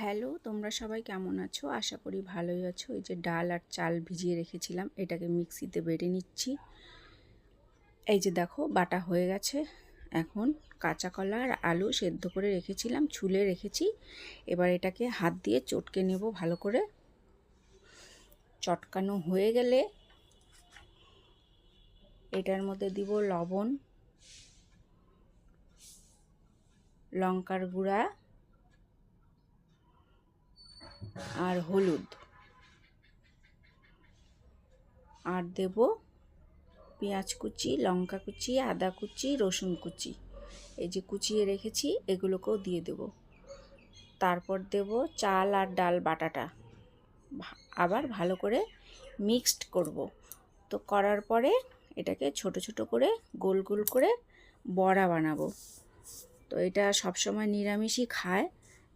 Hello, তোমরা সবাই কেমন আছো? আশা করি ভালোই আছো। এই যে ডাল আর চাল ভিজিয়ে রেখেছিলাম, এটাকে মিক্সিতে বেটে নিচ্ছি। এই যে দেখো, বাটা হয়ে গেছে। এখন কাঁচা কলা আর আলু সেদ্ধ করে রেখেছিলাম, ছুলে রেখেছি। এবার এটাকে হাত দিয়ে চটকে নেব ভালো করে। চটকানো হয়ে গেলে এটার মধ্যে দিব লবণ, লঙ্কার গুঁড়া আর হলুদ। আর দেব পেঁয়াজ কুচি, লঙ্কা কুচি, আদা কুচি, রসুন কুচি। এই যে কুচিয়ে রেখেছি, এগুলোকেও দিয়ে দেব। তারপর দেব চাল আর ডাল বাটাটা। আবার ভালো করে মিক্সড করব। তো করার পরে এটাকে ছোট ছোট করে গোল গোল করে বড়া বানাবো। তো এটা সবসময় নিরামিষই খায়।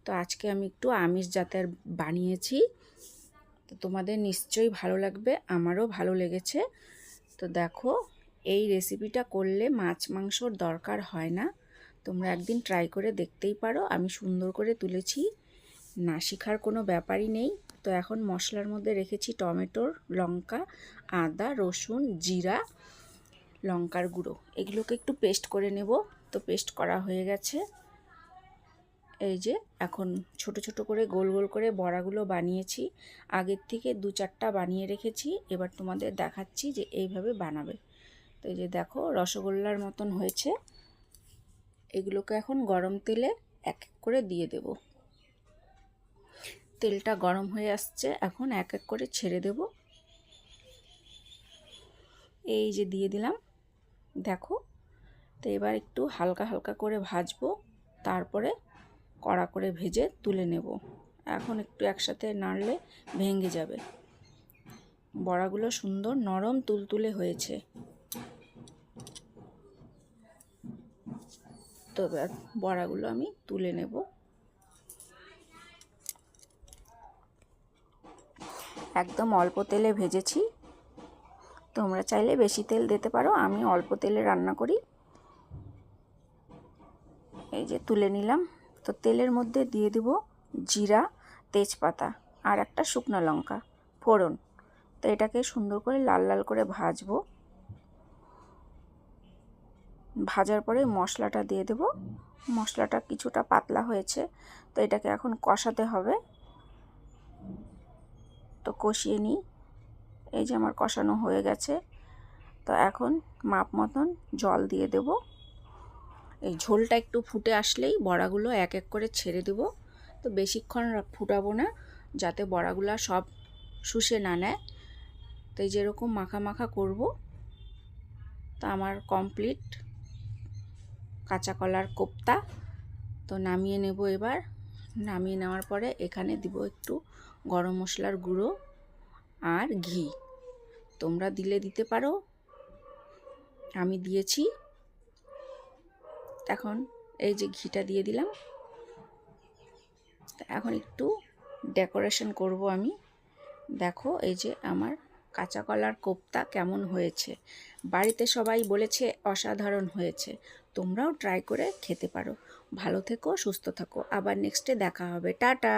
তো আজকে আমি একটু আমিষ জাতের বানিয়েছি। তো তোমাদের নিশ্চয়ই ভালো লাগবে, আমারও ভালো লেগেছে। তো দেখো, এই রেসিপিটা করলে মাছ মাংসর দরকার হয় না। তোমরা একদিন ট্রাই করে দেখতেই পারো, আমি সুন্দর করে তুলেছি, না শেখার কোনো ব্যাপারই নেই। তো এখন মশলার মধ্যে রেখেছি টমেটোর লঙ্কা, আদা, রসুন, জিরা, লঙ্কার গুঁড়ো। এগুলোকে একটু পেস্ট করে নেব। তো পেস্ট করা হয়ে গেছে। এই যে, এখন ছোট ছোট করে গোল গোল করে বড়াগুলো বানিয়েছি। আগের থেকে দু চারটা বানিয়ে রেখেছি। এবার তোমাদের দেখাচ্ছি যে এইভাবে বানাবে। তো এই যে দেখো, রসগোল্লার মতন হয়েছে। এগুলোকে এখন গরম তেলে এক এক করে দিয়ে দেব। তেলটা গরম হয়ে আসছে, এখন এক এক করে ছেড়ে দেব। এই যে দিয়ে দিলাম। দেখো, তো এবার একটু হালকা হালকা করে ভাজবো। তারপরে কড়া করে ভেজে তুলে নেব। এখন একটু একসাথে নাড়লে ভেঙে যাবে। বড়াগুলো সুন্দর নরম তুলতুলে হয়েছে। তো বড়াগুলো আমি তুলে নেব। একদম অল্প তেলে ভেজেছি। তোমরা চাইলে বেশি তেল দিতে পারো, আমি অল্প তেলে রান্না করি। এই যে তুলে নিলাম। তো তেলের মধ্যে দিয়ে দেব জিরা, তেজপাতা আর একটা শুকনো লঙ্কা, ফোড়ন। তো এটাকে সুন্দর করে লাল লাল করে ভাজবো। ভাজার পরে মশলাটা দিয়ে দেব। মশলাটা কিছুটা পাতলা হয়েছে, তো এটাকে এখন কষাতে হবে। তো কষিয়ে নিই। এই যে আমার কষানো হয়ে গেছে। তো এখন মাপ মতন জল দিয়ে দেবো। এই ঝোলটা একটু ফুটে আসলেই বড়াগুলো এক এক করে ছেড়ে দেব। তো বেশিক্ষণ ফুটাবো না, যাতে বড়াগুলো সব শুষে না নেয়। তো যেরকম মাখা মাখা করব, তো আমার কমপ্লিট কাঁচা কলার কোপ্তা। তো নামিয়ে নেব এবার। নামিয়ে নেওয়ার পরে এখানে দিব একটু গরম মশলার গুঁড়ো আর ঘি। তোমরা দিলে দিতে পারো। আমি দিয়েছি এখন এই যে ঘিটা দিয়ে দিলাম। এখন একটু ডেকোরেশন করব আমি। দেখো এই যে আমার কাঁচা কলার কোপ্তা কেমন হয়েছে। বাড়িতে সবাই বলেছে অসাধারণ হয়েছে। তোমরাও ট্রাই করে খেতে পারো। ভালো থেকো, সুস্থ থাকো। আবার নেক্সটে দেখা হবে। টাটা!